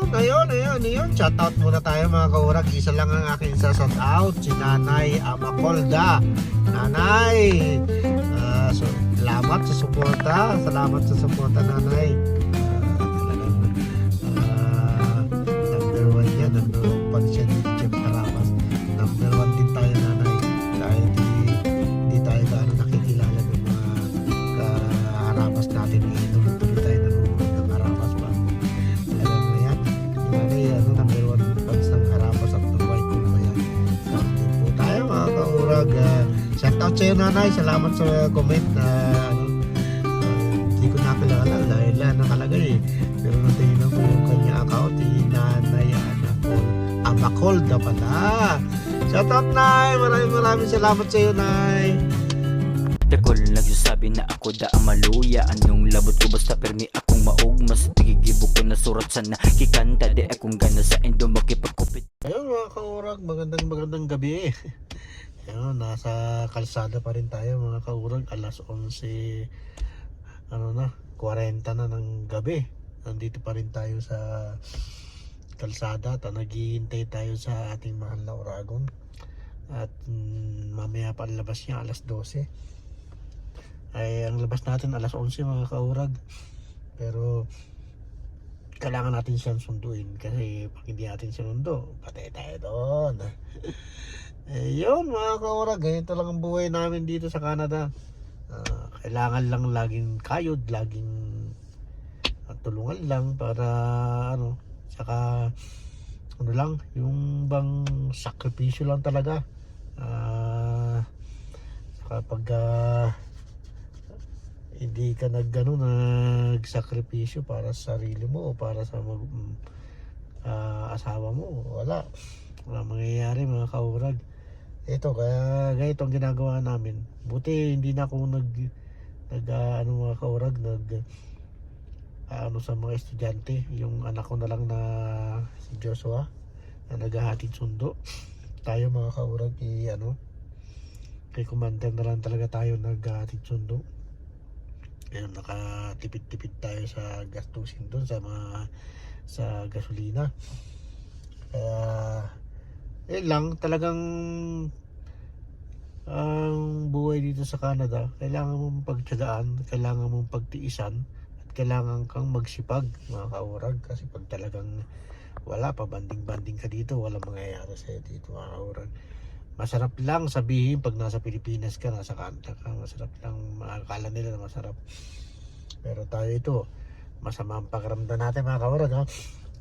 Ayun, ayun, ayun, ayun. Shout out muna tayo mga kaurag. Isa lang ang aking sa shout out. Si Nanay Amacolda. Nanay! ah, so, salamat sa suporta. Salamat sa suporta, Nanay. Nanay. Salamat sa comment na ano, hindi ko nakilala dahil lang nakalagay eh. Pero natingnan ko yung kanya account, eh, nanay Anacol. Amacol na pala. Shout out nay. Maraming maraming salamat sa'yo nay. Dakol nagsasabi na ako da ang maluya Anong labot ko basta permi akong maog Mas tigigibo ko na surat sa nakikanta Di akong gana sa endo makipagkupit Ayun mga kaurag, magandang magandang gabi. Ayun, nasa kalsada pa rin tayo mga kaurag, alas 11 ano na, 40 na ng gabi. Nandito pa rin tayo sa kalsada at naghihintay tayo sa ating mahal na Oragon. At mm, mamaya pa ang labas niya alas 12. Ay ang labas natin alas 11 mga kaurag. Pero kailangan natin siyang sunduin kasi pag hindi natin sinundo, patay tayo doon. eh, yun mga kaurag, ganito lang ang buhay namin dito sa Canada. Ah, kailangan lang laging kayod, laging ah, tulungan lang para ano, saka ano lang, yung bang sakripisyo lang talaga. Ah, saka pag ah, hindi ka nag ano, nagsakripisyo para sa sarili mo o para sa mag, ah, asawa mo wala wala mangyayari mga kaurag ito kaya ganito ang ginagawa namin. Buti hindi na ako nag nag ah, ano mga kaurag nag ah, ano sa mga estudyante. Yung anak ko na lang na si Joshua na naghahatid sundo. Tayo mga kaurag i ano kay commander na lang talaga tayo naghahatid sundo. Ayun, nakatipid-tipid tayo sa gastusin doon sa mga sa gasolina. Kaya, eh lang, talagang ang buhay dito sa Canada, kailangan mong pagtyagaan, kailangan mong pagtiisan, at kailangan kang magsipag, mga kaurag, kasi pag talagang wala pa, banding-banding ka dito, walang mangyayari sa'yo dito, mga kaurag masarap lang sabihin pag nasa Pilipinas ka, nasa Canada ka, masarap lang, akala nila na masarap. Pero tayo ito, masama ang pakiramdam natin mga kawarag ha.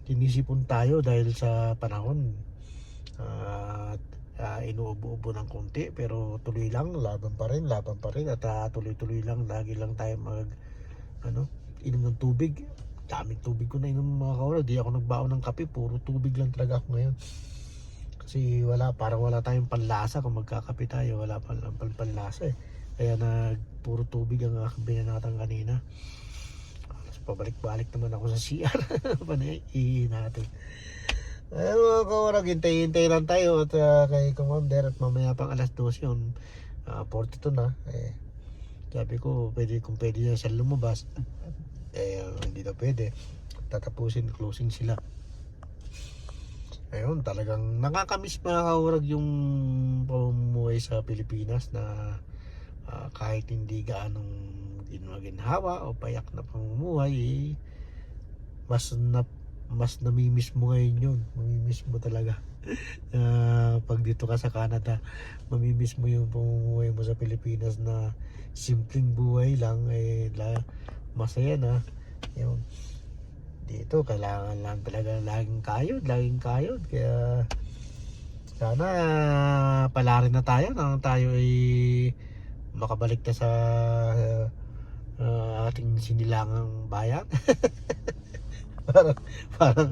Tinisipon tayo dahil sa panahon. At uh, inuubo-ubo ng konti pero tuloy lang, laban pa rin, laban pa rin at ah, tuloy-tuloy lang, lagi lang tayo mag ano, inom ng tubig. Daming tubig ko na inom mga kawarag. Di ako nagbaon ng kape, puro tubig lang talaga ako ngayon kasi wala parang wala tayong panlasa kung magkakape tayo wala pa lang pan, panlasa eh kaya nag puro tubig ang aking binanatan kanina so, pabalik-balik naman ako sa CR panay natin ay mga kawarag hintay-hintay lang tayo at uh, kay Commander at mamaya pang alas 12 yun uh, 42 na. Eh sabi ko pwede kung pwede na siya lumabas eh uh, hindi na pwede. Tatapusin closing sila. Ayun, talagang nakakamiss mga kaurag yung pamumuhay sa Pilipinas na ah, kahit hindi gaanong ginhawa o payak na pamumuhay, eh, mas na mas namimiss mo ngayon yun. Mamimiss mo talaga. Ah, pag dito ka sa Canada, mamimiss mo yung pamumuhay mo sa Pilipinas na simpleng buhay lang, eh, la, masaya na. Yun dito kailangan lang talaga laging kayod laging kayod kaya sana pala rin na tayo nang tayo ay makabalik na sa uh, ating sinilangang bayan parang parang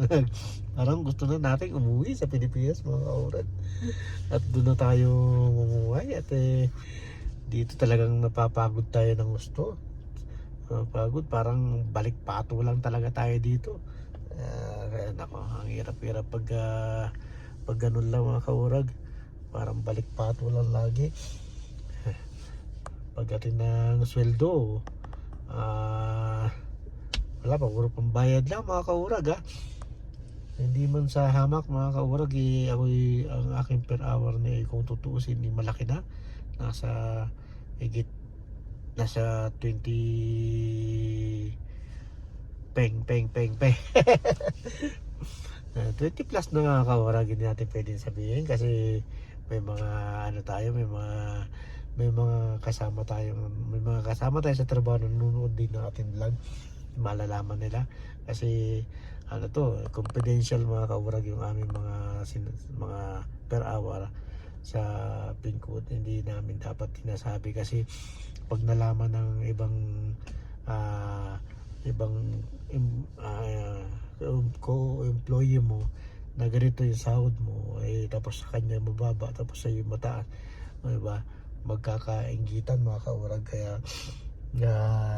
parang gusto na natin umuwi sa Pilipinas mga kauran at doon na tayo mumuhay at eh, dito talagang napapagod tayo ng gusto. Uh, pagod parang balik pato lang talaga tayo dito. Uh, nako ang hirap-hirap pag uh, pag ganun lang mga kaurag parang balik pato lang lagi. Pagdating ng sweldo uh, wala pa puro pambayad lang mga kaurag ha? Hindi man sa hamak mga kaurag, eh, ako ang aking per hour na eh, kung tutuusin, eh, malaki na. Nasa higit nasa 20 peng peng peng peng. Ah, 20 plus na mga kaurag hindi natin pwedeng sabihin kasi may mga ano tayo may mga may mga kasama tayo may mga kasama tayo sa trabaho na nanonood din ng ating vlog malalaman nila. Kasi ano to confidential mga kaurag yung aming mga sin- mga per hour sa Pinkwood hindi namin dapat tinasabi kasi pag nalaman ng ibang ah, ibang im, ah, co-employee mo na ganito yung sahod mo eh tapos sa kanya mababa tapos sa iyo mataas. Di ba? Magkakainggitan mga kaurag. Kaya na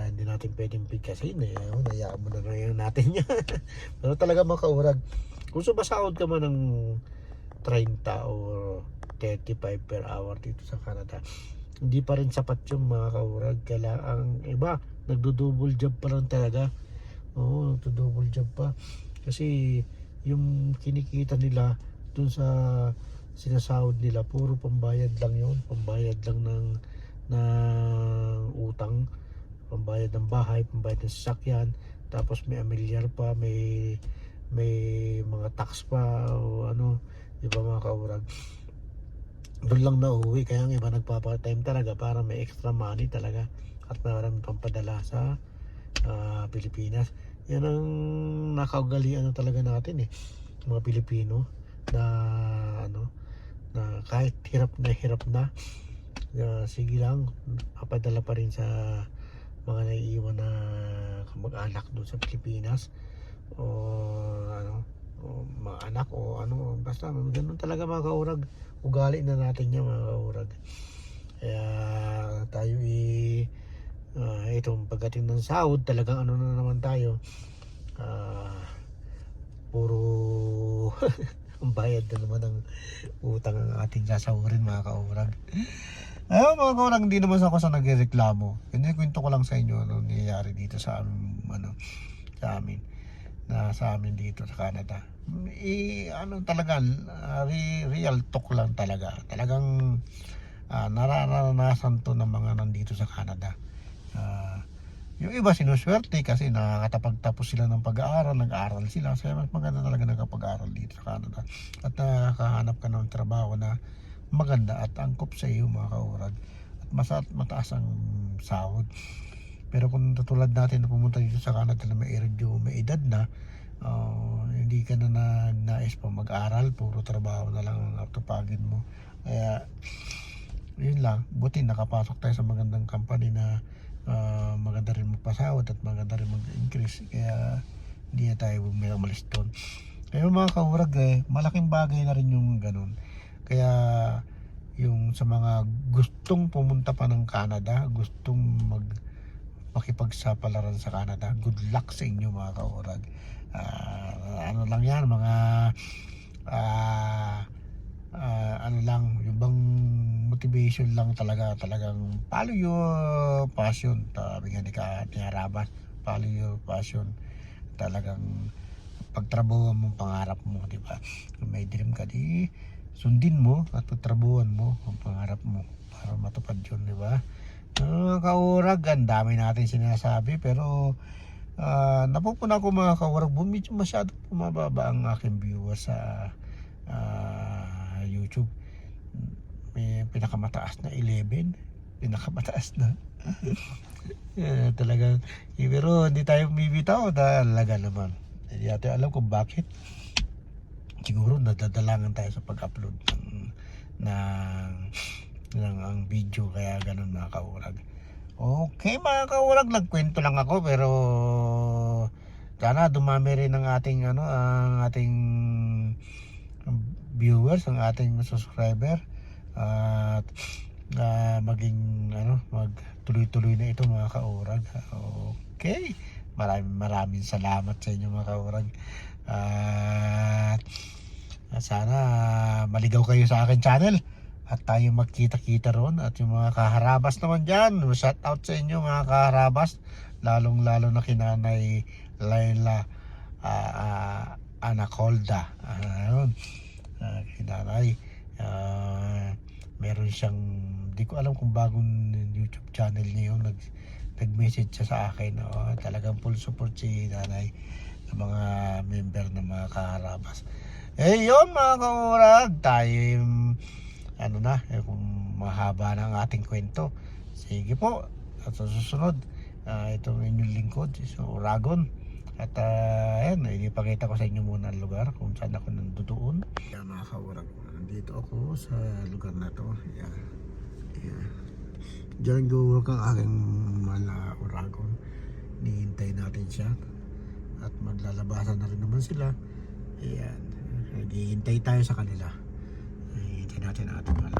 hindi natin pwedeng bigkasin eh. Oh, nayaan mo na ngayon natin yan. Pero talaga mga kaurag kung sumasahod ka man ng 30 or 35 per hour dito sa Canada hindi pa rin sapat yung mga kaurag. Kailangan ang iba nagdo-double job pa lang talaga. Oo nagdo-double job pa. Kasi yung kinikita nila dun sa sinasahod nila puro pambayad lang yun. Pambayad lang ng ng utang pambayad ng bahay pambayad ng sasakyan tapos may amilyar pa may may mga tax pa o ano di ba mga kaurag? Doon lang na uwi kaya ang iba nagpapa-time talaga para may extra money talaga at marami pang padala sa ah, Pilipinas. Yan ang nakaugalian na talaga natin eh mga Pilipino na ano na kahit hirap na hirap na ah, sige lang papadala pa rin sa mga naiiwan na kamag-anak doon sa Pilipinas. O ano o mga anak o ano basta ganun talaga mga kaurag. Ugali na natin yan mga kaurag. Kaya tayo i uh, itong pagdating ng sahod talagang ano na naman tayo. Ah, puro ang bayad na naman ng utang ang ating sasahurin mga kaurag ayun mga kaurag hindi naman ako sa nagreklamo hindi kwento ko lang sa inyo ano nangyayari dito sa ano sa amin na sa amin dito sa Canada. I, ano talaga, ah, re- real talk lang talaga. Talagang ah, nararanasan to ng mga nandito sa Canada. Ah, yung iba sinuswerte kasi nakakatapagtapos sila ng pag-aaral, nag-aaral sila. Kaya mas maganda talaga nakapag-aaral dito sa Canada. At nakakahanap ka ng trabaho na maganda at angkop sa iyo mga kaurag. At mas mataas ang sahod. Pero kung tutulad natin na pumunta dito sa Canada na may medyo may edad na, ah, hindi ka na na nais pa mag-aral, puro trabaho na lang ang kapagin mo. Kaya, yun lang, buti nakapasok tayo sa magandang company na ah, maganda rin magpasahod at maganda rin mag-increase. Kaya, hindi na tayo may umalis doon. Kaya mga kaurag eh, malaking bagay na rin yung ganun. Kaya, yung sa mga gustong pumunta pa ng Canada, gustong mag makipagsapalaran sa Canada. Good luck sa inyo mga kaurag. Ah, ano lang yan, mga ah, ah, ano lang, yung bang motivation lang talaga, talagang follow your passion. Sabi nga ni, ka, ni Harabas, follow your passion. Talagang pagtrabaho mo ang pangarap mo, di ba? Kung may dream ka, di sundin mo at pagtrabahuan mo ang pangarap mo para matupad yun, di ba? Mga kaurag, ang dami natin sinasabi pero ah, napupuna ko mga kaurag, medyo masyado bumababa ang aking viewers sa ah, YouTube. Pinakamataas na 11, pinakamataas na. Eh, talagang, eh, pero hindi tayo bibitaw, talaga naman. Hindi natin alam kung bakit. Siguro nadadalangan tayo sa pag-upload ng, ng ng ang video kaya ganun mga kaurag. Okay mga kaurag, nagkwento lang ako pero sana dumami rin ang ating ano ang ating viewers, ang ating subscriber at ah, maging ano mag tuloy-tuloy na ito mga kaurag. Okay. Maraming maraming salamat sa inyo mga kaurag. At sana maligaw kayo sa akin channel at tayo magkita-kita ron at yung mga kaharabas naman dyan shout out sa inyo mga kaharabas lalong lalo na kinanay Laila ah, ah, Anacolda. Ayun. Uh, kinanay. Ah, meron siyang, di ko alam kung bagong YouTube channel niya yun. Nag, nag-message siya sa akin. Oh, talagang full support si nanay ng mga member ng mga kaharabas. Eh yun mga kaurag, tayo yung, ano na, eh, kung mahaba na ang ating kwento. Sige po, at sa susunod, ah, itong inyong lingkod, si Uragon. At uh, ayan, ipakita ko sa inyo muna ang lugar kung saan ako nandoon. Yan mga kaurag, nandito ako sa lugar na to. Yan. Yan. Diyan go ang aking mala Uragon. Nihintay natin siya. At maglalabasan na rin naman sila. Ayan. Naghihintay tayo sa kanila. Hihintay natin ating mga